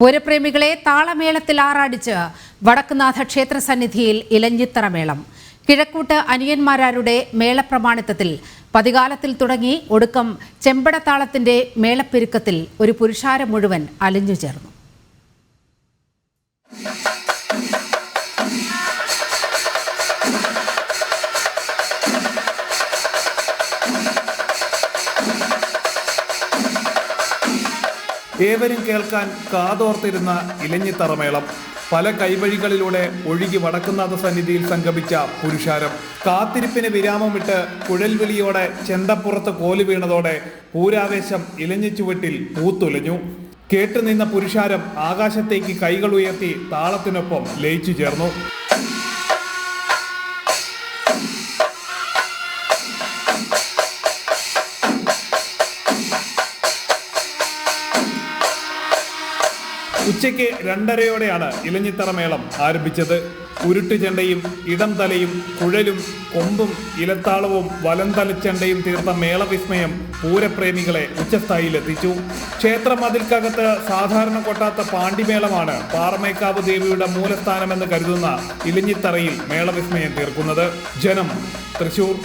പൂരപ്രേമികളെ താളമേളത്തിൽ ആറാടിച്ച് വടക്കുനാഥ ക്ഷേത്ര സന്നിധിയിൽ ഇലഞ്ഞിത്തറ മേളം കിഴക്കൂട്ട് അനിയന്മാരാരുടെ മേളപ്രമാണിത്തത്തിൽ പതികാലത്തിൽ തുടങ്ങി ഒടുക്കം ചെമ്പടത്താളത്തിന്റെ മേളപ്പെരുക്കത്തിൽ ഒരു പുരുഷാരം മുഴുവൻ അലിഞ്ഞു ചേർന്നു ഏവരും കേൾക്കാൻ കാതോർത്തിരുന്ന ഇലഞ്ഞിത്തറമേളം പല കൈവഴികളിലൂടെ ഒഴുകി വടക്കുന്നാഥ സന്നിധിയിൽ സംഗമിച്ച പുരുഷാരം. കാത്തിരിപ്പിന് വിരാമമിട്ട് കുഴൽവിളിയോടെ ചെണ്ടപ്പുറത്ത് കോലു വീണതോടെ പൂരാവേശം ഇലഞ്ഞിച്ചുവെട്ടിൽ പൂത്തുലഞ്ഞു. കേട്ടുനിന്ന പുരുഷാരം ആകാശത്തേക്ക് കൈകൾ ഉയർത്തി താളത്തിനൊപ്പം ലയിച്ചു ചേർന്നു. ഉച്ചയ്ക്ക് രണ്ടരയോടെയാണ് ഇലഞ്ഞിത്തറ മേളം ആരംഭിച്ചത്. ഉരുട്ടുചെണ്ടയും ഇടം തലയും കുഴലും കൊമ്പും ഇലത്താളവും വലം തലച്ചെണ്ടയും തീർത്ത മേളവിസ്മയം പൂരപ്രേമികളെ ഉച്ചസ്ഥായിയിലെത്തിച്ചു. ക്ഷേത്ര മതിൽക്കകത്ത് സാധാരണ കൊട്ടാത്ത പാണ്ടിമേളമാണ് പാറമേക്കാവ് ദേവിയുടെ മൂലസ്ഥാനമെന്ന് കരുതുന്ന ഇലഞ്ഞിത്തറയിൽ മേളവിസ്മയം തീർക്കുന്നത്. ജനം തൃശൂർ.